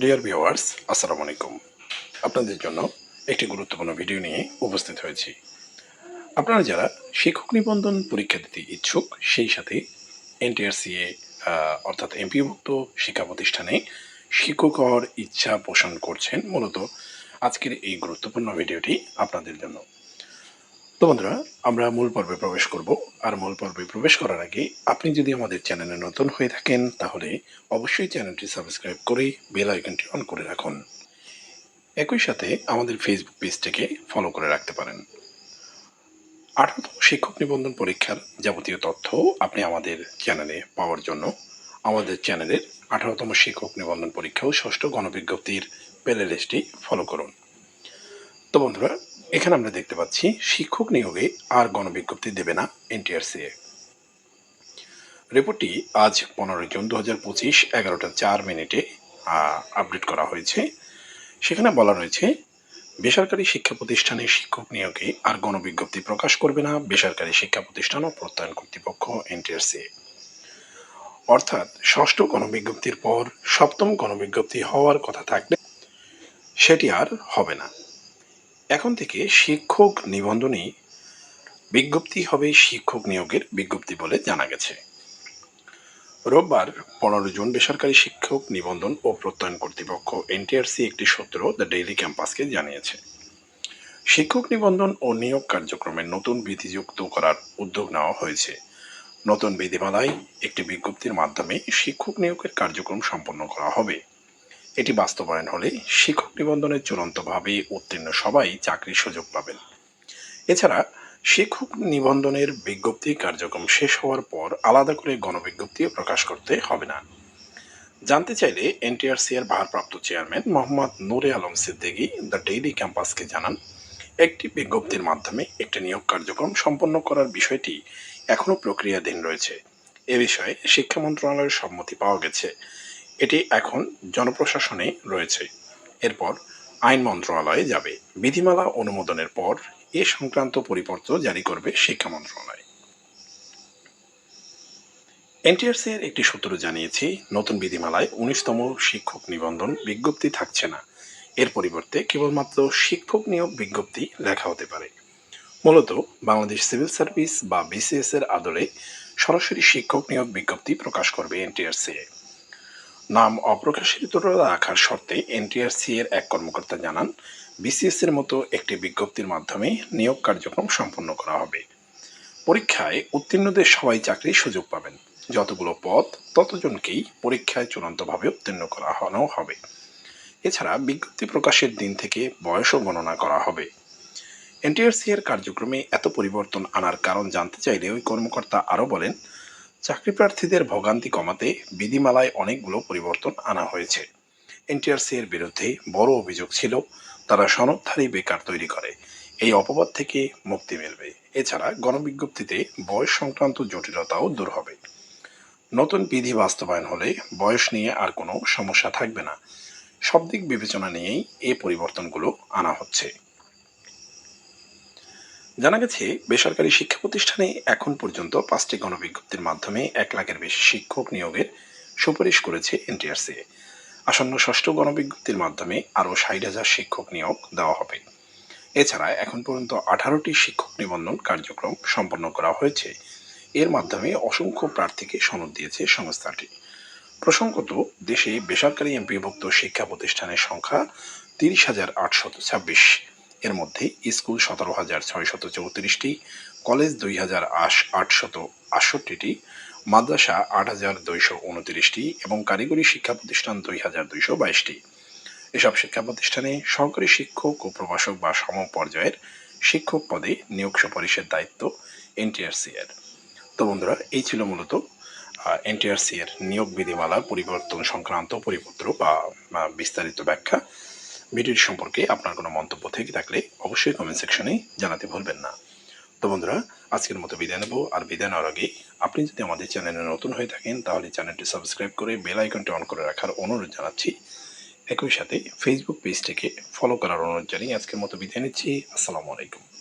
Dear viewers আসসালামু আলাইকুম। আপনাদের জন্য একটি গুরুত্বপূর্ণ ভিডিও নিয়ে উপস্থিত হয়েছি। আপনারা যারা শিক্ষক নিবন্ধন পরীক্ষা দিতে ইচ্ছুক, সেই সাথে এনটিআরসিএ অর্থাৎ এমপিভুক্ত শিক্ষা প্রতিষ্ঠানে শিক্ষক হওয়ার ইচ্ছা পোষণ করছেন, মূলত আজকের এই গুরুত্বপূর্ণ ভিডিওটি আপনাদের জন্য। তো বন্ধুরা, আমরা মূল পর্বে প্রবেশ করব। আর মূল পর্বে প্রবেশ করার আগে আপনি যদি আমাদের চ্যানেলে নতুন হয়ে থাকেন, তাহলে অবশ্যই চ্যানেলটি সাবস্ক্রাইব করে বেল আইকনটি অন করে রাখুন। একই সাথে আমাদের ফেসবুক পেজটিকে ফলো করে রাখতে পারেন। আঠারোতম শিক্ষক নিবন্ধন পরীক্ষার যাবতীয় তথ্য আপনি আমাদের চ্যানেলে পাওয়ার জন্য আমাদের চ্যানেলের আঠারোতম শিক্ষক নিবন্ধন পরীক্ষা ও ষষ্ঠ গণবিজ্ঞপ্তির প্লে লিস্টটি ফলো করুন। তো বন্ধুরা, এখানে আমরা দেখতে পাচ্ছি শিক্ষক নিয়োগে আর গণবিজ্ঞপ্তি দেবে না এনটিআরসিএ রিপোর্টটি আজ পনেরোই জুন দু হাজার পঁচিশ, এগারোটা চার মিনিটে আপডেট করা হয়েছে। সেখানে বলা রয়েছে, বেসরকারি শিক্ষা প্রতিষ্ঠানে শিক্ষক নিয়োগে আর গণবিজ্ঞপ্তি প্রকাশ করবে না বেসরকারি শিক্ষা প্রতিষ্ঠান ও প্রত্যয়ন কর্তৃপক্ষ এনটিআরসিএ অর্থাৎ ষষ্ঠ গণবিজ্ঞপ্তির পর সপ্তম গণবিজ্ঞপ্তি হওয়ার কথা থাকলে সেটি আর হবে না। এখন থেকে শিক্ষক নিবন্ধনী বিজ্ঞপ্তি হবে শিক্ষক নিয়োগের বিজ্ঞপ্তি বলে জানা গেছে। রোববার পনেরো জুন বেসরকারি শিক্ষক নিবন্ধন ও প্রত্যয়ন কর্তৃপক্ষ এনটিআরসি একটি সূত্র দ্য ডেইলি ক্যাম্পাসকে জানিয়েছে। শিক্ষক নিবন্ধন ও নিয়োগ কার্যক্রমের নতুন বিধিযুক্ত করার উদ্যোগ নেওয়া হয়েছে। নতুন বিধিমালায় একটি বিজ্ঞপ্তির মাধ্যমে শিক্ষক নিয়োগের কার্যক্রম সম্পন্ন করা হবে। এটি বাস্তবায়ন হলে শিক্ষক নিবন্ধনের চূড়ান্তভাবে উত্তীর্ণ সবাই চাকরির সুযোগ পাবেন। এছাড়া শিক্ষক নিবন্ধনের বিজ্ঞপ্তি কার্যক্রম শেষ হওয়ার পর আলাদা করে গণবিজ্ঞপ্তিও প্রকাশ করতে হবে না। জানতে চাইলে এনটিআরসি এর ভারপ্রাপ্ত chairman Mohammad Nure Alam Siddiqui the daily ক্যাম্পাসকে জানান, একটি বিজ্ঞপ্তির মাধ্যমে একটি নিয়োগ কার্যক্রম সম্পন্ন করার বিষয়টি এখনও প্রক্রিয়াধীন রয়েছে। এ বিষয়ে শিক্ষা মন্ত্রণালয়ের সম্মতি পাওয়া গেছে। এটি এখন জনপ্রশাসনে রয়েছে। এরপর আইন মন্ত্রণালয়ে যাবে। বিধিমালা অনুমোদনের পর এ সংক্রান্ত পরিপত্র জারি করবে শিক্ষা মন্ত্রণালয়। এনটিআরসি এর একটি সূত্র জানিয়েছে, নতুন বিধিমালায় উনিশতম শিক্ষক নিবন্ধন বিজ্ঞপ্তি থাকছে না। এর পরিবর্তে কেবলমাত্র শিক্ষক নিয়োগ বিজ্ঞপ্তি লেখা হতে পারে। মূলত বাংলাদেশ সিভিল সার্ভিস বা বিসিএস এর আদলে সরাসরি শিক্ষক নিয়োগ বিজ্ঞপ্তি প্রকাশ করবে এনটিআরসিএ নাম অপ্রকাশিত রাখার শর্তে এনটিআরসি এর এক কর্মকর্তা জানান বিসিএস এর মতো একটি বিজ্ঞপ্তির মাধ্যমে নিয়োগ কার্যক্রম সম্পন্ন করা হবে। পরীক্ষায় উত্তীর্ণদের সবাই চাকরির সুযোগ পাবেন। যতগুলো পদ, ততজনকেই পরীক্ষায় চূড়ান্তভাবে উত্তীর্ণ করা হনো হবে। এছাড়া বিজ্ঞপ্তি প্রকাশের দিন থেকে বয়সও গণনা করা হবে। এনটিআরসি এর কার্যক্রমে এত পরিবর্তন আনার কারণ জানতে চাইলে ওই কর্মকর্তা আরও বলেন চাকরি প্রার্থীদের ভোগান্তি কমাতে বিধিমালায় অনেকগুলো পরিবর্তন আনা হয়েছে। এনটিআরসি এর বিরুদ্ধে বড় অভিযোগ ছিল, তারা সনদধারী বেকার তৈরি করে। এই অপবাদ থেকে মুক্তি মিলবে। এছাড়া গণবিজ্ঞপ্তিতে বয়স সংক্রান্ত জটিলতাও দূর হবে। নতুন বিধি বাস্তবায়ন হলে বয়স নিয়ে আর কোনো সমস্যা থাকবে না। সব দিক বিবেচনা নিয়েই এই পরিবর্তনগুলো আনা হচ্ছে। জানা গেছে, বেসরকারি শিক্ষা প্রতিষ্ঠানে এখন পর্যন্ত পাঁচটি গণবিজ্ঞপ্তির মাধ্যমে এক লাখের বেশি শিক্ষক নিয়োগের সুপারিশ করেছে এনটিআরসি। আসন্ন ষষ্ঠ গণবিজ্ঞপ্তির মাধ্যমে আরও ষাট হাজার শিক্ষক নিয়োগ দেওয়া হবে। এছাড়া এখন পর্যন্ত আঠারোটি শিক্ষক নিবন্ধন কার্যক্রম সম্পন্ন করা হয়েছে। এর মাধ্যমে অসংখ্য প্রার্থীকে সনদ দিয়েছে সংস্থাটি। প্রসঙ্গত, দেশে বেসরকারি এমপিভুক্ত শিক্ষা প্রতিষ্ঠানের সংখ্যা তিরিশ হাজার আটশত ছাব্বিশ। এর মধ্যে স্কুল সতেরো হাজার ছয়শত চৌত্রিশটি, কলেজ দুই হাজার আশ, আটশত আটষট্টিটি, মাদ্রাসা আট হাজার দুইশো উনত্রিশটি এবং কারিগরি শিক্ষা প্রতিষ্ঠান দুই হাজার দুইশো বাইশটি। এসব শিক্ষা প্রতিষ্ঠানে সহকারী শিক্ষক ও প্রভাষক বা সম পর্যায়ের শিক্ষক পদে নিয়োগ সুপারিশের দায়িত্ব এনটিআরসি এর। তো বন্ধুরা, এই ছিল মূলত এনটিআরসি এর নিয়োগ বিধিমালা পরিবর্তন সংক্রান্ত পরিপত্র বা বিস্তারিত ব্যাখ্যা। ভিডিওটি সম্পর্কে আপনার কোনো মন্তব্য থেকে থাকলে অবশ্যই কমেন্ট সেকশনে জানাতে ভুলবেন না। তো বন্ধুরা, আজকের মতো বিদায় নেব। আর বিদায় নেওয়ার আগে আপনি যদি আমাদের চ্যানেলে নতুন হয়ে থাকেন, তাহলে চ্যানেলটি সাবস্ক্রাইব করে বেল আইকনটি অন করে রাখার অনুরোধ জানাচ্ছি। একই সাথে ফেসবুক পেজটিকে ফলো করার অনুরোধ জানিয়ে আজকের মতো বিদায় নিচ্ছি। আসসালামু আলাইকুম।